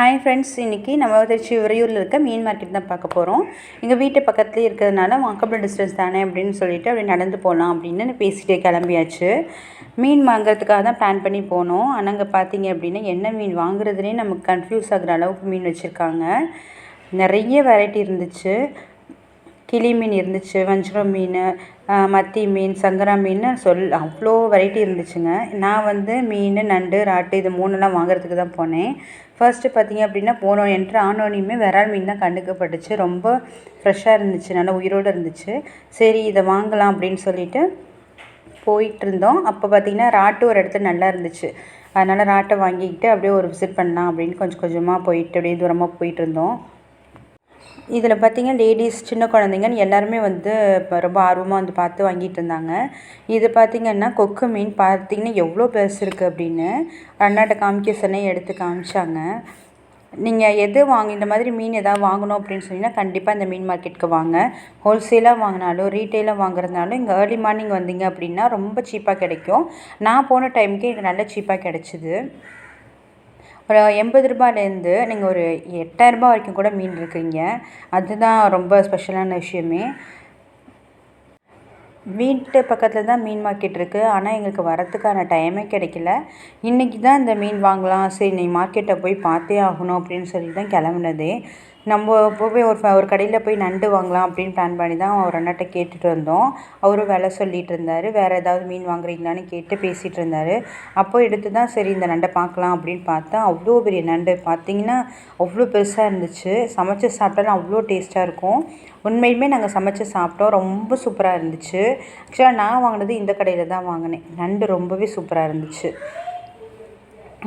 Hi friends இன்றைக்கி நம்ம திருச்சி உறையூரில் இருக்க மீன் மார்க்கெட் தான் பார்க்க போகிறோம் எங்கள் வீட்டு பக்கத்துலேயே இருக்கிறதுனால வாக்கபிள் டிஸ்டன்ஸ் தானே அப்படின்னு சொல்லிட்டு அப்படியே நடந்து போகலாம் அப்படின்னு பேசிகிட்டே கிளம்பியாச்சு. மீன் வாங்குறதுக்காக தான் பிளான் பண்ணி போனோம். ஆனால் அங்கே பார்த்தீங்க அப்படின்னா என்ன மீன் வாங்குறதுனே நமக்கு கன்ஃபியூஸ் ஆகுற அளவுக்கு மீன் வச்சுருக்காங்க. நிறைய வெரைட்டி இருந்துச்சு. கிளி மீன் இருந்துச்சு வஞ்சிரம் மீன் மத்தி மீன் சங்கரா மீன் சொல் அவ்வளோ வெரைட்டி இருந்துச்சுங்க. நான் வந்து மீன் நண்டு ராட்டு இது மூணுலாம் வாங்குறதுக்கு தான் போனேன். ஃபர்ஸ்ட்டு பார்த்தீங்க அப்படின்னா போனோம் என்ட்ரு ஆனோனையுமே விரால் மீன் தான் கண்டுக்கப்பட்டுச்சு. ரொம்ப ஃப்ரெஷ்ஷாக இருந்துச்சு நல்லா உயிரோடு இருந்துச்சு. சரி இதை வாங்கலாம் அப்படின்னு சொல்லிட்டு போயிட்டு இருந்தோம் அப்போ பார்த்தீங்கன்னா ராட்டு ஒரு இடத்துல நல்லா இருந்துச்சு. அதனால் ராட்டை வாங்கிக்கிட்டு அப்படியே ஒரு விசிட் பண்ணலாம் அப்படின்னு கொஞ்சம் கொஞ்சமாக போயிட்டு அப்படியே தூரமாக போயிட்டு இருந்தோம் இதில் பார்த்தீங்கன்னா லேடிஸ் சின்ன குழந்தைங்கன்னு எல்லாருமே வந்து இப்போ ரொம்ப ஆர்வமாக வந்து பார்த்து வாங்கிட்டு இருந்தாங்க. இது பார்த்திங்கன்னா கொக்கு மீன் பார்த்திங்கன்னா எவ்வளோ பெருசு இருக்குது அப்படின்னு அண்ணாட்ட காமிக்க சொன்னே எடுத்து காமிச்சாங்க. நீங்கள் எது வாங்க இந்த மாதிரி மீன் எதாவது வாங்கணும் அப்படின்னு சொன்னீங்கன்னா கண்டிப்பாக இந்த மீன் மார்க்கெட்டுக்கு வாங்க. ஹோல்சேலாக வாங்கினாலும் ரீட்டெயிலாக வாங்குறதுனாலும் இங்கே ஏர்லி மார்னிங் வந்தீங்க அப்படின்னா ரொம்ப சீப்பாக கிடைக்கும். நான் போன டைமுக்கு எனக்கு நல்ல சீப்பாக கிடச்சிது. ஒரு எண்பது ரூபாயிலேருந்து நீங்கள் ஒரு எட்டாயிரரூபா வரைக்கும் கூட மீன் இருக்கீங்க அதுதான் ரொம்ப ஸ்பெஷலான விஷயமே. வீட்டு பக்கத்தில் தான் மீன் மார்க்கெட் இருக்குது ஆனால் எங்களுக்கு வரத்துக்கான டைமே கிடைக்கல. இன்றைக்கி தான் இந்த மீன் வாங்கலாம். சரி நீ மார்க்கெட்டை போய் பார்த்தே ஆகணும் அப்படின்னு சொல்லி தான் கிளம்புனதே. நம்ம போய் ஒரு ஒரு கடையில் போய் நண்டு வாங்கலாம் அப்படின்னு பிளான் பண்ணி தான் ஒரு அண்ணாட்ட கேட்டுட்டு இருந்தோம். அவரும் விலை சொல்லிகிட்டு இருந்தார். வேறு ஏதாவது மீன் வாங்குறீங்களான்னு கேட்டு பேசிகிட்டு இருந்தார். அப்போ எடுத்து தான் சரி இந்த நண்டை பார்க்கலாம் அப்படின்னு பார்த்தா அவ்வளோ பெரிய நண்டு. பார்த்தீங்கன்னா அவ்வளோ பெருசாக இருந்துச்சு. சமைச்சு சாப்பிட்டாலும் அவ்வளோ டேஸ்ட்டாக இருக்கும். உண்மையுமே நாங்கள் சமைச்சு சாப்பிட்டோம். ரொம்ப சூப்பராக இருந்துச்சு. ஆக்சுவலாக நான் வாங்கினது இந்த கடையில் தான் வாங்கினேன். நண்டு ரொம்பவே சூப்பராக இருந்துச்சு.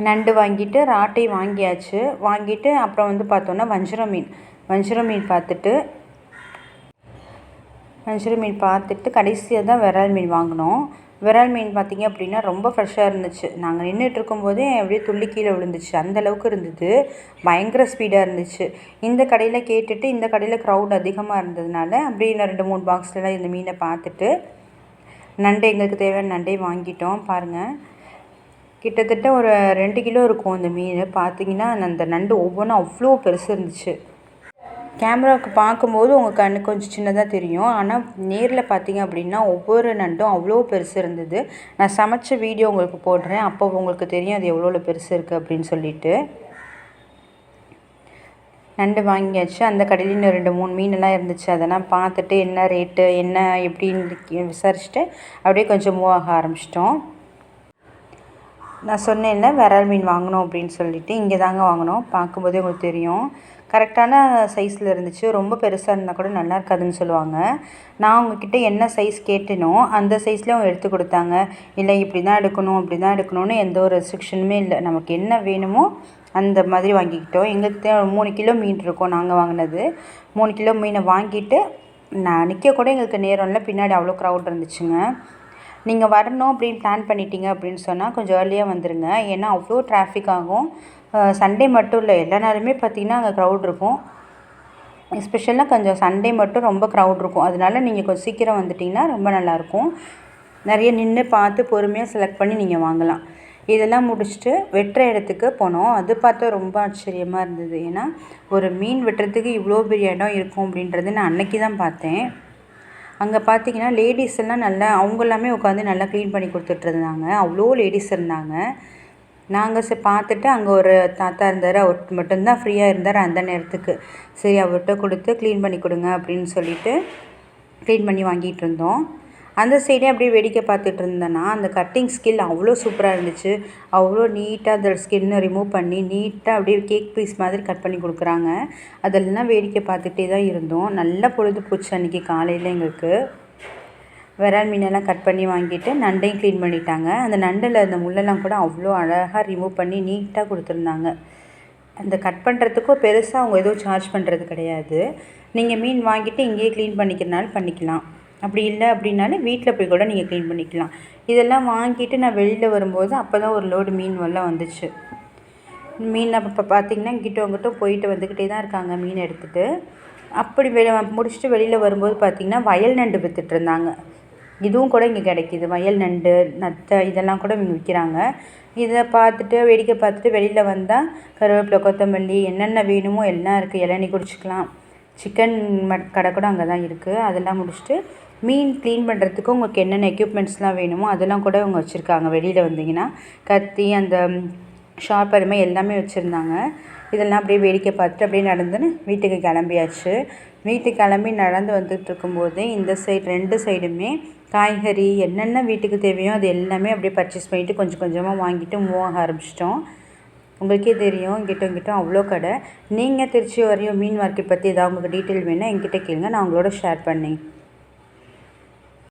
நண்டு வாங்கிட்டு ராட்டை வாங்கியாச்சு. வாங்கிட்டு அப்புறம் வந்து பார்த்தோன்னா வஞ்சிரம் மீன். வஞ்சிரம் மீன் பார்த்துட்டு வஞ்சிரம் மீன் பார்த்துட்டு கடைசியாக தான் விரால் மீன் வாங்கினோம். விரால் மீன் பார்த்திங்க அப்படின்னா ரொம்ப ஃப்ரெஷ்ஷாக இருந்துச்சு. நாங்கள் நின்றுட்டு இருக்கும்போதே அப்படியே துள்ளி கீழே விழுந்துச்சு. அந்தளவுக்கு இருந்தது. பயங்கர ஸ்பீடாக இருந்துச்சு. இந்த கடையில் கேட்டுட்டு இந்த கடையில் க்ரௌட் அதிகமாக இருந்ததுனால அப்படியே இன்னும் ரெண்டு மூணு பாக்ஸ்லலாம் இந்த மீனை பார்த்துட்டு நண்டு எங்களுக்கு தேவையான நண்டே வாங்கிட்டோம். பாருங்கள் கிட்டத்தட்ட ஒரு ரெண்டு கிலோ இருக்கும் அந்த மீன். பார்த்தீங்கன்னா அந்த நண்டு ஒவ்வொன்றும் அவ்வளோ பெருசு இருந்துச்சு. கேமராவுக்கு பார்க்கும்போது உங்கள் கண்ணு கொஞ்சம் சின்னதாக தெரியும். ஆனால் நேரில் பார்த்தீங்க அப்படின்னா ஒவ்வொரு நண்டும் அவ்வளோ பெருசு இருந்தது. நான் சமைச்ச வீடியோ உங்களுக்கு போடுறேன். அப்போ உங்களுக்கு தெரியும் அது எவ்வளோ பெருசு இருக்குது அப்படின்னு சொல்லிட்டு. நண்டு வாங்கியாச்சு. அந்த கடையில் இன்னும் ரெண்டு மூணு மீனெல்லாம் இருந்துச்சு. அதெல்லாம் பார்த்துட்டு என்ன ரேட்டு என்ன எப்படின்னு விசாரிச்சுட்டு அப்படியே கொஞ்சம் மூவ் ஆக ஆரம்பிச்சிட்டோம். நான் சொன்னேன்ல விரல் மீன் வாங்கினோம் அப்படின்னு சொல்லிட்டு. இங்கே தாங்க வாங்கினோம் பார்க்கும்போதே உங்களுக்கு தெரியும். கரெக்டான சைஸில் இருந்துச்சு. ரொம்ப பெருசாக இருந்தால் கூட நல்லா இருக்காதுன்னு சொல்லுவாங்க. நான் உங்ககிட்ட என்ன சைஸ் கேட்டேனோ அந்த சைஸில் அவங்க எடுத்து கொடுத்தாங்க. இல்லை இப்படி தான் எடுக்கணும் அப்படி தான் எடுக்கணும்னு எந்த ஒரு ரெஸ்ட்ரிக்ஷனுமே இல்லை. நமக்கு என்ன வேணுமோ அந்த மாதிரி வாங்கிக்கிட்டோம். எங்களுக்கு மூணு கிலோ மீன் இருக்கும் நாங்கள் வாங்கினது. மூணு கிலோ மீனை வாங்கிட்டு நான் நிற்க கூட எங்களுக்கு நேரம் இல்லை. பின்னாடி அவ்வளோ க்ரௌட் இருந்துச்சுங்க. நீங்கள் வரணும் அப்படின்னு பிளான் பண்ணிட்டீங்க அப்படின்னு சொன்னால் கொஞ்சம் ஏர்லியாக வந்துடுங்க ஏன்னா அவ்வளோ டிராஃபிக் ஆகும். சண்டே மட்டும் இல்லை எல்லா நேரமே பார்த்திங்கன்னா அங்கே க்ரௌட் இருக்கும். எஸ்பெஷலாக கொஞ்சம் சண்டே மட்டும் ரொம்ப க்ரௌட் இருக்கும். அதனால நீங்கள் கொஞ்சம் சீக்கிரம் வந்துட்டிங்கன்னா ரொம்ப நல்லாயிருக்கும் நிறைய நின்று பார்த்து பொறுமையாக செலக்ட் பண்ணி நீங்கள் வாங்கலாம். இதெல்லாம் முடிச்சுட்டு வெட்டுற இடத்துக்கு போனோம். அது பார்த்தா ரொம்ப ஆச்சரியமாக இருந்தது. ஏன்னா ஒரு மீன் வெட்டுறதுக்கு இவ்வளோ பெரிய இடம் இருக்கும் அப்படின்றது நான் அன்னைக்கு தான் பார்த்தேன். அங்கே பார்த்தீங்கன்னா லேடிஸ் எல்லாம் நல்லா அவங்க எல்லாமே உட்காந்து நல்லா க்ளீன் பண்ணி கொடுத்துட்ருந்தாங்க அவ்வளோ லேடிஸ் இருந்தாங்க. நாங்கள் சரி பார்த்துட்டு அங்கே ஒரு தாத்தா இருந்தார். அவர் மட்டும்தான் ஃப்ரீயாக இருந்தார் அந்த நேரத்துக்கு. சரி அவர்கிட்ட கொடுத்து க்ளீன் பண்ணி கொடுங்க அப்படின்னு சொல்லிட்டு க்ளீன் பண்ணி வாங்கிட்டு இருந்தோம். அந்த சைடே அப்படியே வேடிக்கை பார்த்துட்டு இருந்தேன்னா அந்த கட்டிங் ஸ்கில் அவ்வளோ சூப்பராக இருந்துச்சு. அவ்வளோ நீட்டாக அந்த ஸ்கின்னை ரிமூவ் பண்ணி நீட்டாக அப்படியே கேக் பீஸ் மாதிரி கட் பண்ணி கொடுக்குறாங்க. அதெல்லாம் வேடிக்கை பார்த்துட்டே தான் இருந்தோம். நல்லா பொழுது போச்சு அன்றைக்கி காலையில் எங்களுக்கு. விரால் மீனெல்லாம் கட் பண்ணி வாங்கிட்டு நண்டையும் க்ளீன் பண்ணிட்டாங்க. அந்த நண்டில் அந்த முள்ளெல்லாம் கூட அவ்வளோ அழகாக ரிமூவ் பண்ணி நீட்டாக கொடுத்துருந்தாங்க. அந்த கட் பண்ணுறதுக்கும் பெருசாக அவங்க எதுவும் சார்ஜ் பண்ணுறது கிடையாது. நீங்கள் மீன் வாங்கிட்டு இங்கேயே க்ளீன் பண்ணிக்கிறனாலும் பண்ணிக்கலாம். அப்படி இல்லை அப்படின்னாலும் வீட்டில் போய் கூட நீங்கள் க்ளீன் பண்ணிக்கலாம். இதெல்லாம் வாங்கிட்டு நான் வெளியில் வரும்போது அப்போ தான் ஒரு லோடு மீன் வெள்ளம் வந்துச்சு. மீன் அப்போ பார்த்திங்கன்னா கிட்ட அங்கிட்ட போயிட்டு வந்துக்கிட்டே தான் இருக்காங்க மீன் எடுத்துகிட்டு அப்படி வெ முடிச்சுட்டு வெளியில் வரும்போது பார்த்திங்கன்னா வயல் நண்டு விற்றுட்டு இருந்தாங்க. இதுவும் கூட இங்கே கிடைக்கிது. வயல் நண்டு நத்தை இதெல்லாம் கூட இங்கே விற்கிறாங்க. இதை பார்த்துட்டு வேடிக்கை பார்த்துட்டு வெளியில் வந்தால் கருவேப்பிலை கொத்தமல்லி என்னென்ன வேணுமோ எல்லாம் இருக்குது இளநீ குடிச்சிக்கலாம். சிக்கன் மட் கடை கூட அங்கே தான் இருக்குது அதெல்லாம் முடிச்சுட்டு மீன் க்ளீன் பண்ணுறதுக்கு உங்களுக்கு என்னென்ன எக்யூப்மெண்ட்ஸ்லாம் வேணுமோ அதெல்லாம் கூட அவங்க வச்சுருக்காங்க. வெளியில் வந்தீங்கன்னா கத்தி அந்த ஷார்ப்பர் மாதிரி எல்லாமே வச்சுருந்தாங்க. இதெல்லாம் அப்படியே வேடிக்கை பார்த்துட்டு அப்படியே நடந்துன்னு வீட்டுக்கு கிளம்பியாச்சு. வீட்டுக்கு கிளம்பி நடந்து வந்துட்டு இருக்கும்போது இந்த சைடு ரெண்டு சைடுமே காய்கறி என்னென்ன வீட்டுக்கு தேவையோ அது எல்லாமே அப்படியே பர்ச்சேஸ் பண்ணிவிட்டு கொஞ்சம் கொஞ்சமாக வாங்கிட்டு மூவ் ஆக ஆரம்பிச்சிட்டோம். உங்களுக்கே தெரியும் இங்கிட்ட இங்கிட்ட அவ்வளோ கடை. நீங்கள் திருச்சி வரையும் மீன் மார்க்கெட் பற்றி ஏதாவது உங்களுக்கு டீட்டெயில் வேணால் என்கிட்ட கேளுங்க. நான் உங்களோட ஷேர் பண்ணேன்